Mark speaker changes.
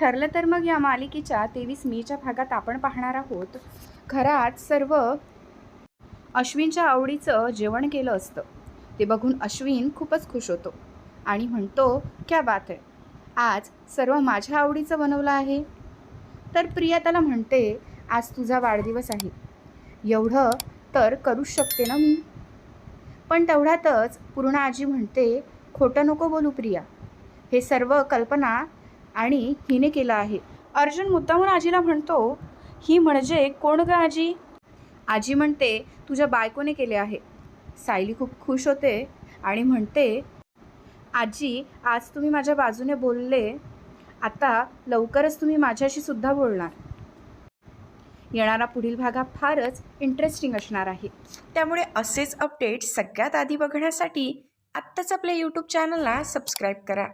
Speaker 1: ठरलं तर मग या मालिकेच्या तेवीस मेच्या भागात आपण पाहणार आहोत. घरात सर्व अश्विनच्या आवडीचं जेवण केलं असतं. ते बघून अश्विन खूपच खुश होतो आणि म्हणतो क्या बात आहे आज सर्व माझ्या आवडीचं बनवलं आहे. तर प्रिया त्याला म्हणते आज तुझा वाढदिवस आहे. एवढं तर करूच शकते ना मी. पण तेवढ्यातच पूर्ण आजी म्हणते खोटं नको बोलू प्रिया. हे सर्व कल्पना आणि हिने केलं आहे. अर्जुन मुद्दामून आजीला म्हणतो ही म्हणजे कोण ग आजी? आजी म्हणते तुझ्या बायकोने केले आहे. सायली खूप खुश होते आणि म्हणते आजी आज तुम्ही माझ्या बाजूने बोलले. आता लवकरच तुम्ही माझ्याशी सुद्धा बोलणार. येणारा पुढील भाग हा फारच इंटरेस्टिंग असणार आहे.
Speaker 2: त्यामुळे असेच अपडेट सगळ्यात आधी बघण्यासाठी आत्ताच आपल्या यूट्यूब चॅनलला सबस्क्राईब करा.